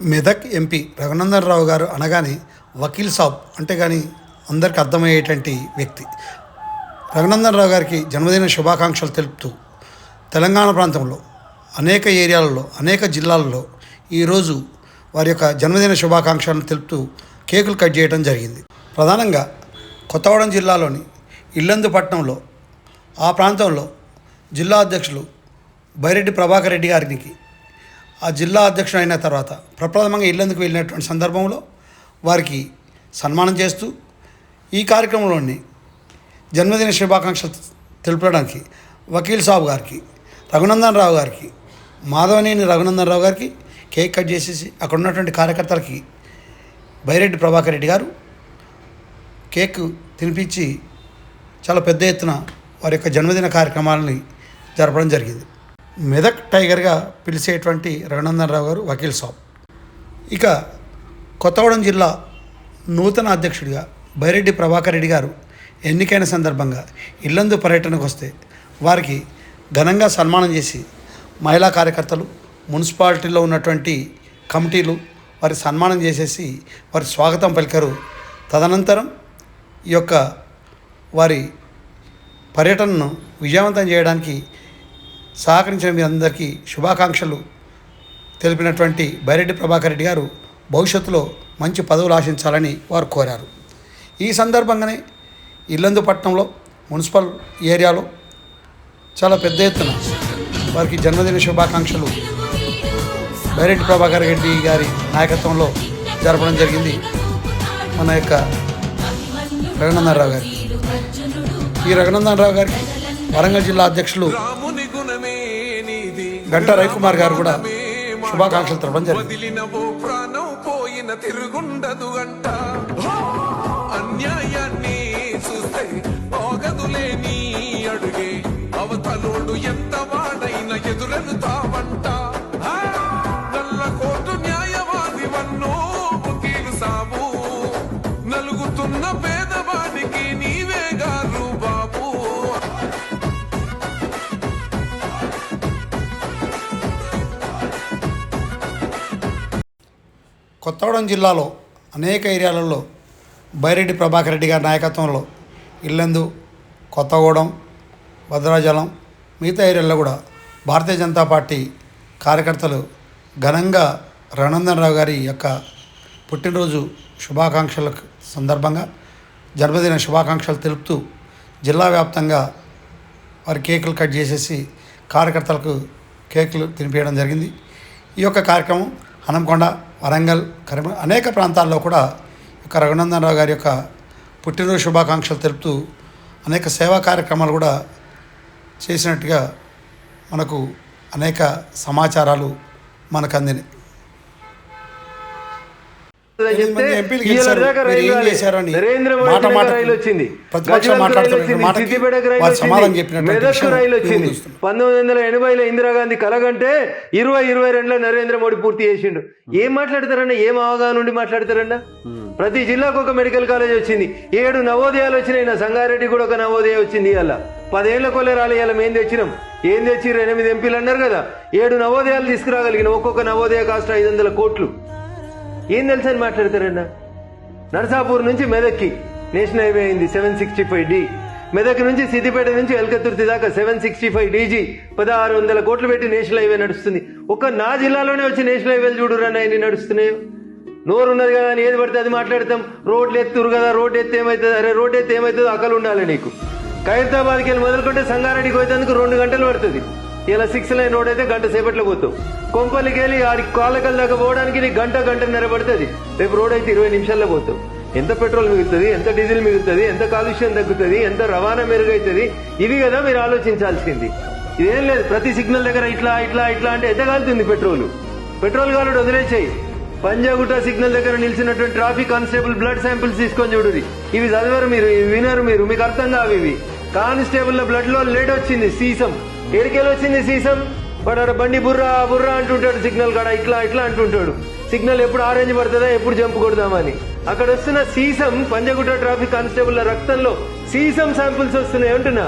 Medak MP Raghunandan Rao గారు అనగానే వకీల్ సాబ్ అంటే కానీ అందరికి అర్థమయ్యేటువంటి వ్యక్తి. రఘునందన్ రావు గారికి జన్మదిన శుభాకాంక్షలు తెలుపుతూ తెలంగాణ ప్రాంతంలో అనేక ఏరియాలలో అనేక జిల్లాలలో ఈరోజు వారి యొక్క జన్మదిన శుభాకాంక్షలను తెలుపుతూ కేకులు కట్ చేయడం జరిగింది. ప్రధానంగా కొత్తగూడెం జిల్లాలోని ఇల్లందుపట్నంలో ఆ ప్రాంతంలో జిల్లా అధ్యక్షులు బైరెడ్డి ప్రభాకర్ రెడ్డి గారికి ఆ జిల్లా అధ్యక్షుడు అయిన తర్వాత ప్రప్రథమంగా ఇల్లందుకు వెళ్ళినటువంటి సందర్భంలో వారికి సన్మానం చేస్తూ ఈ కార్యక్రమంలోని జన్మదిన శుభాకాంక్షలు తెలుపడానికి వకీల్ సాబు గారికి రఘునందన్ రావు గారికి మాధవనేని రఘునందన్ రావు గారికి కేక్ కట్ చేసేసి అక్కడ ఉన్నటువంటి కార్యకర్తలకి బైరెడ్డి ప్రభాకర్ రెడ్డి గారు కేక్ తినిపించి చాలా పెద్ద ఎత్తున వారి యొక్క జన్మదిన కార్యక్రమాలని జరపడం జరిగింది. మెదక్ టైగర్గా పిలిచేటువంటి రఘునందనరావు గారు వకీల్ సాబ్. ఇక కొత్తగూడెం జిల్లా నూతన అధ్యక్షుడిగా బైరెడ్డి ప్రభాకర్ రెడ్డి గారు ఎన్నికైన సందర్భంగా ఇల్లందు పర్యటనకు వస్తే వారికి ఘనంగా సన్మానం చేసి మహిళా కార్యకర్తలు మున్సిపాలిటీలో ఉన్నటువంటి కమిటీలు వారి సన్మానం చేసేసి వారి స్వాగతం పలికారు. తదనంతరం ఈ యొక్క వారి పర్యటనను విజయవంతం చేయడానికి సహకరించిన మీ అందరికీ శుభాకాంక్షలు. తెలిపినటువంటి బైరెడ్డి ప్రభాకర్ రెడ్డి గారు భవిష్యత్తులో మంచి పదవులు ఆశించాలని వారు కోరారు. ఈ సందర్భంగానే ఇల్లందు పట్టణంలో మున్సిపల్ ఏరియాలో చాలా పెద్ద ఎత్తున వారికి జన్మదిన శుభాకాంక్షలు. బైరెడ్డి ప్రభాకర్ రెడ్డి గారి నాయకత్వంలో జరపడం జరిగింది. మన యొక్క రఘునందనరావు గారి. ఈ రఘునందనరావు గారికి వరంగల్ జిల్లా అధ్యక్షులు గంటా రవికుమార్ గారు కూడా శుభాకాంక్షలు తెలపడం జరిగింది. ప్రాణం పోయిన తిరుగుండదు అంట అన్యాయాన్ని చూస్తే ఆగదులే నీ అడుగే. అవతలోడు ఎంత వాడైన ఎదురను తావంట కొత్తగూడెం జిల్లాలో అనేక ఏరియాలలో బైరెడ్డి ప్రభాకర్ రెడ్డి గారి నాయకత్వంలో ఇల్లందు కొత్తగూడెం భద్రాచలం మిగతా ఏరియాల్లో కూడా భారతీయ జనతా పార్టీ కార్యకర్తలు ఘనంగా రఘునందన్ రావు గారి యొక్క పుట్టినరోజు శుభాకాంక్షల సందర్భంగా జన్మదిన శుభాకాంక్షలు తెలుపుతూ జిల్లా వ్యాప్తంగా వారి కేకులు కట్ చేసేసి కార్యకర్తలకు కేకులు తినిపించడం జరిగింది. ఈ యొక్క కార్యక్రమం హనంకొండ వరంగల్ కరీం అనేక ప్రాంతాల్లో కూడా ఈ యొక్క గారి యొక్క పుట్టినరోజు శుభాకాంక్షలు తెలుపుతూ అనేక సేవా కార్యక్రమాలు కూడా చేసినట్టుగా మనకు అనేక సమాచారాలు మనకు అందినాయి చెప్తే మంది ఎంపీలు ఇవాళ గెలిచారు. దాకా మీరు రైలు ఏం రాలేదు. చేశారని నరేంద్ర మోడీ రైలు వచ్చింది. సిద్దిపేటకు రైలు వచ్చింది, విషయం రైలు వచ్చింది. పంతొమ్మిది వందల ఎనభైలో ఇందిరాగాంధీ కలగంటే ఇరవై ఇరవై రెండులో నరేంద్ర మోడీ పూర్తి చేసిండు. ఏం మాట్లాడతారన్నా? ఏం అవగాహన నుండి మాట్లాడతారన్నా? ప్రతి జిల్లాకు ఒక మెడికల్ కాలేజ్ వచ్చింది. ఏడు నవోదయాలు వచ్చినాయి నా సంగారెడ్డి కూడా ఒక నవోదయ వచ్చింది ఇవాళ. పదేళ్ళ కొల్లే రాలే ఇవాళ మేము తెచ్చినాం. ఏం తెచ్చిర్రు? ఎనిమిది ఎంపీలు అన్నారు కదా. ఏడు నవోదయాలు తీసుకురాగలిగిన ఒక్కొక్క నవోదయ కాస్ట్ ఐదు వందల కోట్లు. ఏం తెలుసని మాట్లాడతారన్నా నరసాపూర్ నుంచి మెదక్కి. నేషనల్ హైవే అయింది seven sixty five D. Medak నుంచి సిద్దిపేట నుంచి ఎల్కతుర్తి దాకా సెవెన్ సిక్స్టీ ఫైవ్ డీజీ పదహారు వందల కోట్లు పెట్టి నేషనల్ హైవే నడుస్తుంది. ఒక్క నా జిల్లాలోనే వచ్చి నేషనల్ హైవేలు చూడురన్న ఎన్ని నడుస్తున్నాయి? నోరు ఉన్నది కదా అని ఏది పడితే అది మాట్లాడతాం. రోడ్లు ఎత్తురు కదా రోడ్ ఎత్తే ఏమవుతుంది అరే రోడ్ ఎత్తే ఏమవుతుందో అకలు ఉండాలి నీకు. ఖైరతాబాద్కి వెళ్ళి మొదలుకుంటే సంగారెడ్డికి పోయేందుకు రెండు గంటలు పడుతుంది. ఇలా సిక్స్ లైన్ రోడ్ అయితే గంట సేపట్లో పోతావు. కొంపల్లికి వెళ్ళి ఆడి కాళ్ళకల్ దాకా పోవడానికి నీకు గంట గంటన్నర పడుతుంది. రేపు రోడ్ అయితే ఇరవై నిమిషాల్లో పోతావు. ఎంత పెట్రోల్ మిగులుతుంది ఎంత డీజిల్ మిగులుతుంది ఎంత కాలుష్యం తగ్గుతుంది ఎంత రవాణా మెరుగవుతుంది ఇవి కదా మీరు ఆలోచించాల్సింది. ఇదేం లేదు ప్రతి సిగ్నల్ దగ్గర ఇట్లా ఇట్లా ఇట్లా అంటే ఎంత కాలుతుంది పెట్రోల్? పెట్రోల్ కాలుడు వదిలేచేయి పంజాగుట్ట సిగ్నల్ దగ్గర నిలిచినటువంటి ట్రాఫిక్ కానిస్టేబుల్ బ్లడ్ శాంపిల్స్ తీసుకొని చూడుది ఇవి చదివారు మీరు ఇవి వినరు మీరు మీకు అర్థం కావు ఇవి. కానిస్టేబుల్ బ్లడ్లో లేట్ వచ్చింది సీసం. ఎడికెళ్ళి వచ్చింది సీసం? వాడు ఆడ బండి బుర్రా బుర్రా అంటుంటాడు సిగ్నల్ కాడ ఇట్లా ఇట్లా అంటుంటాడు. సిగ్నల్ ఎప్పుడు ఆరెంజ్ పడుతుందా ఎప్పుడు జంప్ కొడదామని. అక్కడ వస్తున్న సీసం పంజగుట్ట ట్రాఫిక్ కానిస్టేబుల్ రక్తంలో సీసం శాంపిల్స్ వస్తున్నాయి అంటున్నా.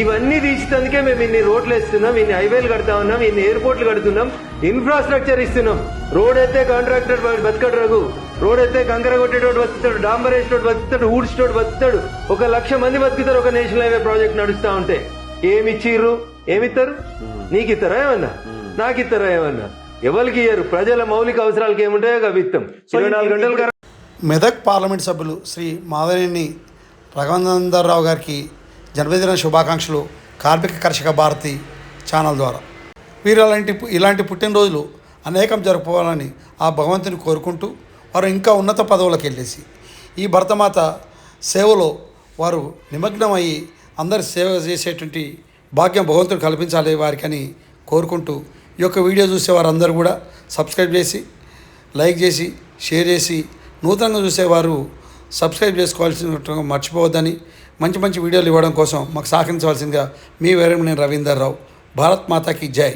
ఇవన్నీ తీసినందుకే మేము ఇన్ని రోడ్లు వేస్తున్నాం ఇన్ని హైవేలు కడతా ఉన్నాం ఇన్ని ఎయిర్పోర్ట్లు కడుతున్నాం ఇన్ఫ్రాస్ట్రక్చర్ ఇస్తున్నాం. రోడ్ అయితే కాంట్రాక్టర్ బతకడు రఘు. రోడ్ అయితే కంకర కొట్టేటోడు బతుకుతాడు డాంబర్ బతుకుతాడు ఊడ్చేటోడు బతుకుతాడు. ఒక లక్ష మంది బతుకుతారు ఒక నేషనల్ హైవే ప్రాజెక్ట్ నడుస్తా ఉంటే. ఏమిచ్చిర్రు ఏమిస్తారు నీకు ఇస్తారా ఏమన్నా? నాకు ఇస్తారా ఏమన్నా? ఎవరికి ఇయ్యరు? ప్రజల మౌలిక అవసరాలకు ఏముంటాయో గవిత్తం ఇరవై నాలుగు గంటలు మెదక్ పార్లమెంట్ సభ్యులు శ్రీ మాధవేని రఘునందరావు గారికి జన్మదిన శుభాకాంక్షలు కార్మిక కర్షక భారతి ఛానల్ ద్వారా. వీరు అలాంటి ఇలాంటి పుట్టినరోజులు అనేకం జరుపుకోవాలని ఆ భగవంతుని కోరుకుంటూ వారు ఇంకా ఉన్నత పదవులకు వెళ్ళేసి ఈ భరతమాత సేవలో వారు నిమగ్నమయ్యి అందరి సేవ చేసేటువంటి భాగ్యం భగవంతుడు కల్పించాలి వారికని కోరుకుంటూ ఈ యొక్క వీడియో చూసే వారందరూ కూడా సబ్స్క్రైబ్ చేసి లైక్ చేసి షేర్ చేసి నూతనంగా చూసేవారు సబ్స్క్రైబ్ చేసుకోవాల్సిన మర్చిపోవద్దని మంచి మంచి వీడియోలు ఇవ్వడం కోసం మాకు సహకరించవలసిందిగా మీ వేరే నేను రవీందర్ రావు. భారత్ మాతాకి జై.